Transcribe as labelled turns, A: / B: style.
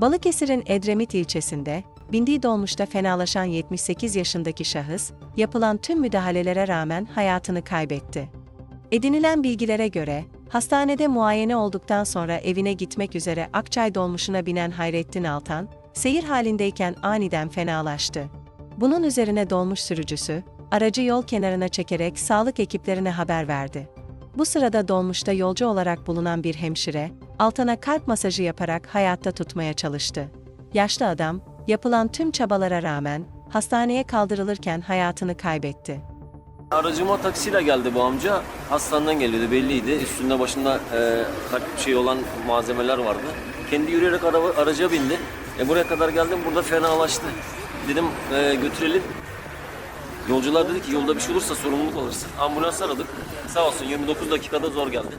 A: Balıkesir'in Edremit ilçesinde, bindiği dolmuşta fenalaşan 78 yaşındaki şahıs, yapılan tüm müdahalelere rağmen hayatını kaybetti. Edinilen bilgilere göre, hastanede muayene olduktan sonra evine gitmek üzere Akçay dolmuşuna binen Hayrettin Altan, seyir halindeyken aniden fenalaştı. Bunun üzerine dolmuş sürücüsü, aracı yol kenarına çekerek sağlık ekiplerine haber verdi. Bu sırada dolmuşta yolcu olarak bulunan bir hemşire, Altan'a kalp masajı yaparak hayatta tutmaya çalıştı. Yaşlı adam, yapılan tüm çabalara rağmen, hastaneye kaldırılırken hayatını kaybetti.
B: Aracıma taksiyle geldi bu amca. Hastaneden geliyordu belliydi. Üstünde başında e, kalp şey olan malzemeler vardı. Kendi yürüyerek araba, araca bindi. E, buraya kadar geldim burada fenalaştı. Dedim e, götürelim. Yolcular dedi ki yolda bir şey olursa sorumluluk alırsın. Ambulans aradık. Sağ olsun 29 dakikada zor geldi.